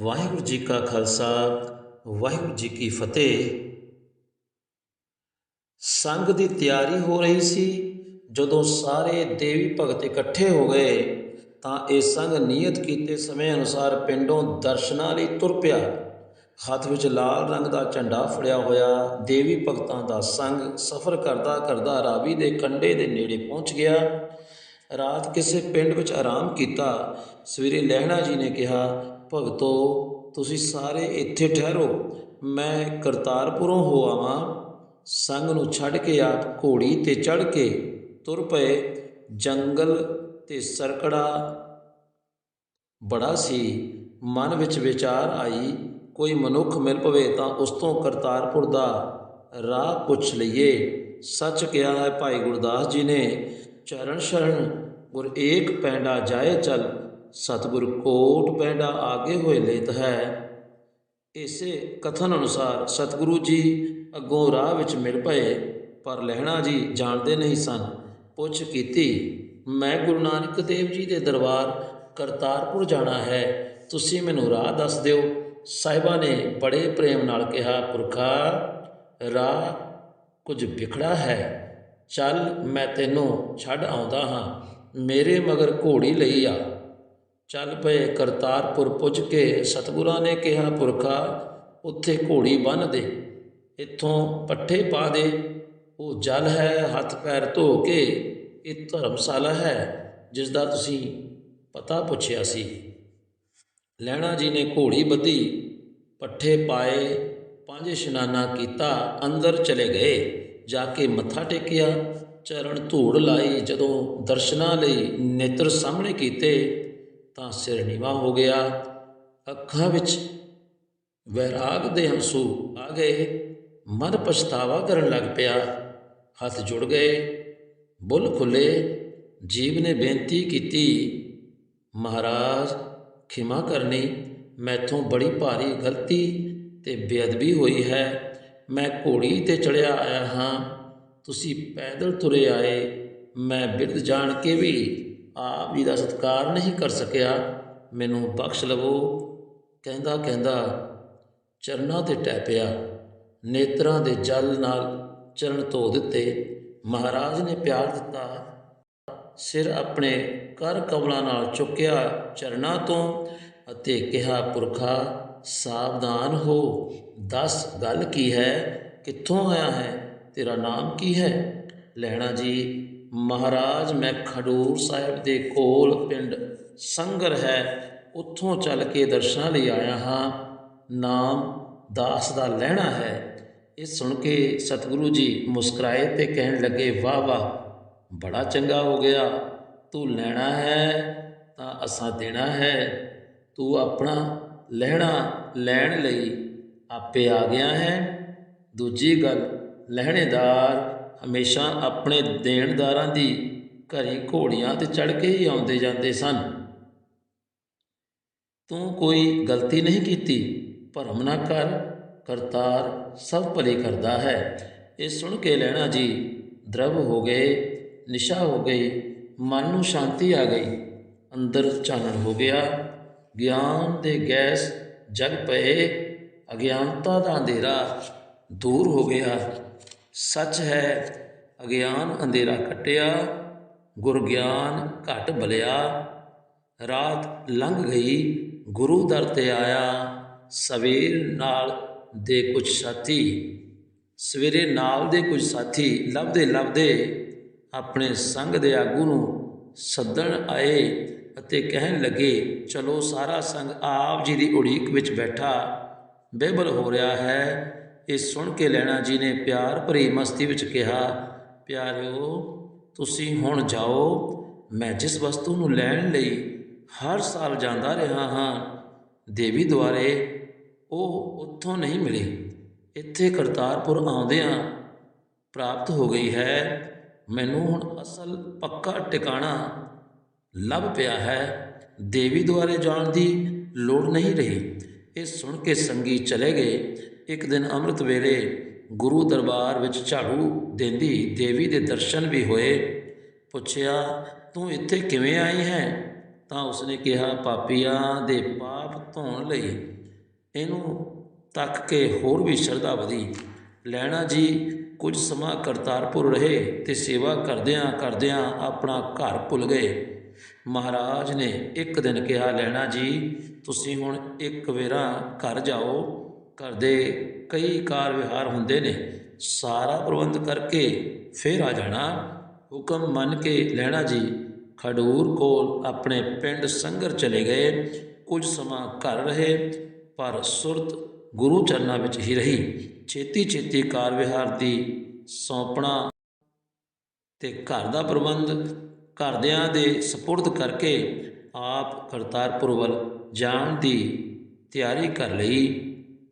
ਵਾਹਿਗੁਰੂ ਜੀ ਕਾ ਖਾਲਸਾ, ਵਾਹਿਗੁਰੂ ਜੀ ਕੀ ਫਤਿਹ। ਸੰਗ ਦੀ ਤਿਆਰੀ ਹੋ ਰਹੀ ਸੀ, ਜਦੋਂ ਸਾਰੇ ਦੇਵੀ ਭਗਤ ਇਕੱਠੇ ਹੋ ਗਏ, ਤਾਂ ਇਹ ਸੰਗ ਨਿਯਤ ਕੀਤੇ ਸਮੇਂ ਅਨੁਸਾਰ ਪਿੰਡੋਂ ਦਰਸ਼ਨਾਂ ਲਈ ਤੁਰ ਪਿਆ। ਹੱਥ ਵਿੱਚ ਲਾਲ ਰੰਗ ਦਾ ਝੰਡਾ ਫੜਿਆ ਹੋਇਆ, ਦੇਵੀ ਭਗਤਾਂ ਦਾ ਸੰਗ ਸਫ਼ਰ ਕਰਦਾ ਕਰਦਾ ਰਾਵੀ ਦੇ ਕੰਢੇ ਦੇ ਨੇੜੇ ਪਹੁੰਚ ਗਿਆ। ਰਾਤ ਕਿਸੇ ਪਿੰਡ ਵਿੱਚ ਆਰਾਮ ਕੀਤਾ, ਸਵੇਰੇ ਲਹਿਣਾ ਜੀ ਨੇ ਕਿਹਾ ਭਗਤੋ, ਤੁਸੀਂ ਸਾਰੇ ਇੱਥੇ ਠਹਿਰੋ। ਮੈਂ ਕਰਤਾਰਪੁਰੋਂ ਹੋ ਆਵਾਂ। ਸੰਗ ਨੂੰ ਛੱਡ ਕੇ ਆਪ ਘੋੜੀ ਤੇ ਚੜ ਕੇ ਤੁਰ ਪਏ। ਜੰਗਲ ਤੇ ਸਰਕੜਾ ਬੜਾ ਸੀ। ਮਨ ਵਿੱਚ ਵਿਚਾਰ ਆਈ, ਕੋਈ ਮਨੁੱਖ ਮਿਲ ਪਵੇ ਤਾਂ ਉਸ ਤੋਂ ਕਰਤਾਰਪੁਰ ਦਾ ਰਾਹ ਪੁੱਛ ਲਈਏ। ਸੱਚ ਕਿਹਾ ਹੈ ਭਾਈ ਗੁਰਦਾਸ ਜੀ ਨੇ, ਚਰਨ ਸ਼ਰਨ ਗੁਰ ਏਕ ਪੈਂਡਾ ਜਾਏ ਚਲ ਸਤਿਗੁਰ ਕੋਟ ਪੈਂਡਾ ਆਗੇ ਹੋਏ ਲੇਤ ਹੈ। ਇਸੇ ਕਥਨ ਅਨੁਸਾਰ ਸਤਿਗੁਰੂ ਜੀ ਅੱਗੋਂ ਰਾਹ ਵਿੱਚ ਮਿਲ ਪਏ, ਪਰ ਲਹਿਣਾ ਜੀ ਜਾਣਦੇ ਨਹੀਂ ਸਨ। ਪੁੱਛ ਕੀਤੀ, ਮੈਂ ਗੁਰੂ ਨਾਨਕ ਦੇਵ ਜੀ ਦੇ ਦਰਬਾਰ ਕਰਤਾਰਪੁਰ ਜਾਣਾ ਹੈ, ਤੁਸੀਂ ਮੈਨੂੰ ਰਾਹ ਦੱਸ ਦਿਓ। ਸਾਹਿਬਾ ਨੇ ਬੜੇ ਪ੍ਰੇਮ ਨਾਲ ਕਿਹਾ, ਪੁਰਖਾ, ਰਾਹ ਕੁਝ ਵਿਖੜਾ ਹੈ। ਚੱਲ ਮੈਂ ਤੈਨੂੰ ਛੱਡ ਆਉਂਦਾ ਹਾਂ। ਮੇਰੇ ਮਗਰ ਘੋੜੀ ਲਈ ਆ। ਚੱਲ ਪਏ ਕਰਤਾਰਪੁਰ ਪੁੱਜ ਕੇ, ਸਤਿਗੁਰਾਂ ਨੇ ਕਿਹਾ, ਪੁਰਖਾ, ਉੱਥੇ ਘੋੜੀ ਬੰਨ੍ਹ ਦੇ। ਇੱਥੋਂ ਪੱਠੇ ਪਾ ਦੇ। ਉਹ ਜਲ ਹੈ, ਹੱਥ ਪੈਰ ਧੋ ਕੇ, ਇਹ ਧਰਮਸ਼ਾਲਾ ਹੈ, ਜਿਸ ਦਾ ਤੁਸੀਂ ਪਤਾ ਪੁੱਛਿਆ ਸੀ। ਲੈਣਾ ਜੀ ਨੇ ਘੋੜੀ ਬੱਧੀ, ਪੱਠੇ ਪਾਏ, ਪੰਜ ਇਸ਼ਨਾਨਾ ਕੀਤਾ, ਅੰਦਰ ਚਲੇ ਗਏ। ਜਾ ਕੇ ਮੱਥਾ ਟੇਕਿਆ, ਚਰਨ ਧੂੜ ਲਾਈ, ਜਦੋਂ ਦਰਸ਼ਨਾਂ ਲਈ ਨੇਤਰ ਸਾਹਮਣੇ ਕੀਤੇ ਤਾਂ ਸਿਰ ਨੀਵਾ ਹੋ ਗਿਆ। ਅੱਖਾਂ ਵਿੱਚ ਵੈਰਾਗ ਦੇ ਹੰਸੂ ਆ ਗਏ। ਮਨ ਪਛਤਾਵਾ ਕਰਨ ਲੱਗ ਪਿਆ। ਹੱਥ ਜੁੜ ਗਏ। ਬੁੱਲ ਖੁੱਲੇ। ਜੀਵ ਨੇ ਬੇਨਤੀ ਕੀਤੀ, ਮਹਾਰਾਜ, ਖਿਮਾ ਕਰਨੀ। ਮੈਥੋਂ ਬੜੀ ਭਾਰੀ ਗਲਤੀ ਤੇ ਬੇਅਦਬੀ ਹੋਈ ਹੈ। ਮੈਂ ਘੋੜੀ ਤੇ ਚੜਿਆ ਆਇਆ ਹਾਂ। ਤੁਸੀਂ ਪੈਦਲ ਤੁਰੇ ਆਏ। ਮੈਂ ਬਿਰਧ ਜਾਣ ਕੇ ਵੀ ਆਪ ਜੀ ਦਾ ਸਤਿਕਾਰ ਨਹੀਂ ਕਰ ਸਕਿਆ, ਮੈਨੂੰ ਬਖਸ਼ ਲਵੋ। ਕਹਿੰਦਾ ਕਹਿੰਦਾ, ਚਰਨਾਂ ਤੇ ਟਹਿ ਪਿਆ। ਨੇਤਰਾਂ ਦੇ ਜਲ ਨਾਲ ਚਰਨ ਧੋ ਦਿੱਤੇ। ਮਹਾਰਾਜ ਨੇ ਪਿਆਰ ਦਿੱਤਾ। ਸਿਰ ਆਪਣੇ ਕਰ ਕਮਲਾਂ ਨਾਲ ਚੁੱਕਿਆ ਚਰਨਾਂ ਤੋਂ ਅਤੇ ਕਿਹਾ, ਪੁਰਖਾ, ਸਾਵਧਾਨ ਹੋ। ਦੱਸ, ਗੱਲ ਕੀ ਹੈ? ਕਿੱਥੋਂ ਆਇਆ ਹੈ? ਤੇਰਾ ਨਾਮ ਕੀ ਹੈ? ਲੈਣਾ ਜੀ ਮਹਾਰਾਜ, ਮੈਂ ਖਡੂਰ ਸਾਹਿਬ ਦੇ ਕੋਲ ਪਿੰਡ ਸੰਗਰ ਹੈ, ਉੱਥੋਂ ਚੱਲ ਕੇ ਦਰਸ਼ਨਾਂ ਲਈ ਆਇਆ ਹਾਂ। ਨਾਮ ਦਾਸ ਦਾ ਲੈਣਾ ਹੈ। ਇਹ ਸੁਣ ਕੇ ਸਤਿਗੁਰੂ ਜੀ ਮੁਸਕਰਾਏ ਤੇ ਕਹਿਣ ਲੱਗੇ, ਵਾਹ ਵਾਹ, ਬੜਾ ਚੰਗਾ ਹੋ ਗਿਆ। ਤੂੰ ਲੈਣਾ ਹੈ ਤਾਂ ਅਸਾਂ ਦੇਣਾ ਹੈ। ਤੂੰ ਆਪਣਾ ਲੈਣਾ ਲੈਣ ਲਈ ਆਪੇ ਆ ਗਿਆ ਹੈ। ਦੂਜੀ ਗੱਲ ਲਹਿਣੇਦਾਰ ਹਮੇਸ਼ਾ ਆਪਣੇ ਦੇਣਦਾਰਾਂ ਦੀ ਘਰੀ ਘੋੜੀਆਂ ਤੇ ਚੜ ਕੇ ਹੀ ਆਉਂਦੇ ਜਾਂਦੇ ਸਨ। ਤੂੰ ਕੋਈ ਗਲਤੀ ਨਹੀਂ ਕੀਤੀ, ਭਰਮ ਨਾ ਕਰ, ਕਰਤਾਰ ਸਭ ਭਲੇ ਕਰਦਾ ਹੈ। ਇਹ ਸੁਣ ਕੇ ਲੈਣਾ ਜੀ ਦਰਵ ਹੋ ਗਏ, ਨਿਸ਼ਾ ਹੋ ਗਈ, ਮਨ ਨੂੰ ਸ਼ਾਂਤੀ ਆ ਗਈ, ਅੰਦਰ ਚਾਨਣ ਹੋ ਗਿਆ। ਗਿਆਨ ਦੇ ਗੈਸ ਜਗ ਪਏ, ਅਗਿਆਨਤਾ ਦਾ ਅੰਧੇਰਾ ਦੂਰ ਹੋ ਗਿਆ। ਸੱਚ ਹੈ, ਅਗਿਆਨ ਅੰਧੇਰਾ ਕਟਿਆ, ਗੁਰ ਗਿਆਨ ਘਟ ਬਲਿਆ। ਰਾਤ ਲੰਘ ਗਈ, ਗੁਰੂ ਦਰ ਤੇ ਆਇਆ। ਸਵੇਰ ਨਾਲ ਦੇ ਕੁਝ ਸਾਥੀ, ਸਵੇਰੇ ਨਾਲ ਦੇ ਕੁਝ ਸਾਥੀ ਲੱਭਦੇ ਲੱਭਦੇ ਆਪਣੇ ਸੰਗ ਦੇ ਆਗੂ ਨੂੰ ਸੱਦਣ ਆਏ ਅਤੇ ਕਹਿਣ ਲੱਗੇ, ਚਲੋ ਸਾਰਾ ਸੰਗ ਆਪ ਜੀ ਦੀ ਉਡੀਕ ਵਿੱਚ ਬੈਠਾ ਬੇਬਲ ਹੋ ਰਿਹਾ ਹੈ। ਇਹ ਸੁਣ ਕੇ ਲੈਣਾ ਜੀ ਨੇ ਪਿਆਰ ਭਰੀ ਮਸਤੀ ਵਿੱਚ ਕਿਹਾ, ਪਿਆਰਿਓ, ਤੁਸੀਂ ਹੁਣ ਜਾਓ, ਮੈਂ ਜਿਸ ਵਸਤੂ ਨੂੰ ਲੈਣ ਲਈ ਹਰ ਸਾਲ ਜਾਂਦਾ ਰਿਹਾ ਹਾਂ, ਦੇਵੀ ਦੁਆਰੇ ਉਹ ਉੱਥੋਂ ਨਹੀਂ ਮਿਲੀ। ਇੱਥੇ ਕਰਤਾਰਪੁਰ ਆਉਂਦਿਆਂ ਪ੍ਰਾਪਤ ਹੋ ਗਈ ਹੈ। ਮੈਨੂੰ ਹੁਣ ਅਸਲ ਪੱਕਾ ਟਿਕਾਣਾ ਲੱਭ ਪਿਆ ਹੈ। ਦੇਵੀ ਦੁਆਰੇ ਜਾਣ ਦੀ ਲੋੜ ਨਹੀਂ ਰਹੀ। ਇਹ ਸੁਣ ਕੇ ਸੰਗੀ ਚਲੇ ਗਏ। ਇੱਕ ਦਿਨ ਅੰਮ੍ਰਿਤ ਵੇਲੇ ਗੁਰੂ ਦਰਬਾਰ ਵਿੱਚ ਝਾੜੂ ਦੇਂਦੀ ਦੇਵੀ ਦੇ ਦਰਸ਼ਨ ਵੀ ਹੋਏ। ਪੁੱਛਿਆ, ਤੂੰ ਇੱਥੇ ਕਿਵੇਂ ਆਈ ਹੈ? ਤਾਂ ਉਸਨੇ ਕਿਹਾ, ਪਾਪੀਆਂ ਦੇ ਪਾਪ ਧੋਣ ਲਈ ਇਹਨੂੰ ਤੱਕ ਕੇ ਹੋਰ ਵੀ ਸ਼ਰਧਾ ਵਧੀ। ਲੈਣਾ ਜੀ, ਕੁਝ ਸਮਾਂ ਕਰਤਾਰਪੁਰ ਰਹੇ ਤੇ ਸੇਵਾ ਕਰਦਿਆਂ ਕਰਦਿਆਂ ਆਪਣਾ ਘਰ ਭੁੱਲ ਗਏ। ਮਹਾਰਾਜ ਨੇ ਇੱਕ ਦਿਨ ਕਿਹਾ, ਲੈਣਾ ਜੀ, ਤੁਸੀਂ ਹੁਣ ਇੱਕ ਵੇਰਾ ਘਰ ਜਾਓ। ਘਰ ਦੇ ਕਈ ਕਾਰ ਵਿਹਾਰ ਹੁੰਦੇ ਨੇ, ਸਾਰਾ ਪ੍ਰਬੰਧ ਕਰਕੇ ਫੇਰ ਆ ਜਾਣਾ। ਹੁਕਮ ਮੰਨ ਕੇ ਲੈਣਾ ਜੀ। ਖਡੂਰ ਕੋਲ ਆਪਣੇ ਪਿੰਡ ਸੰਗਰ ਚਲੇ ਗਏ। ਕੁਝ ਸਮਾਂ ਘਰ ਰਹੇ, ਪਰ ਸੁਰਤ ਗੁਰੂ ਚਰਨਾਂ ਵਿੱਚ ਹੀ ਰਹੀ। ਛੇਤੀ ਛੇਤੀ ਕਾਰ ਵਿਹਾਰ ਦੀ ਸੌਂਪਣਾ ਤੇ ਘਰ ਦਾ ਪ੍ਰਬੰਧ ਘਰਦਿਆਂ ਦੇ ਸਪੁਰਦ ਕਰਕੇ ਆਪ ਕਰਤਾਰਪੁਰ ਵੱਲ ਜਾਣ ਦੀ ਤਿਆਰੀ ਕਰ ਲਈ।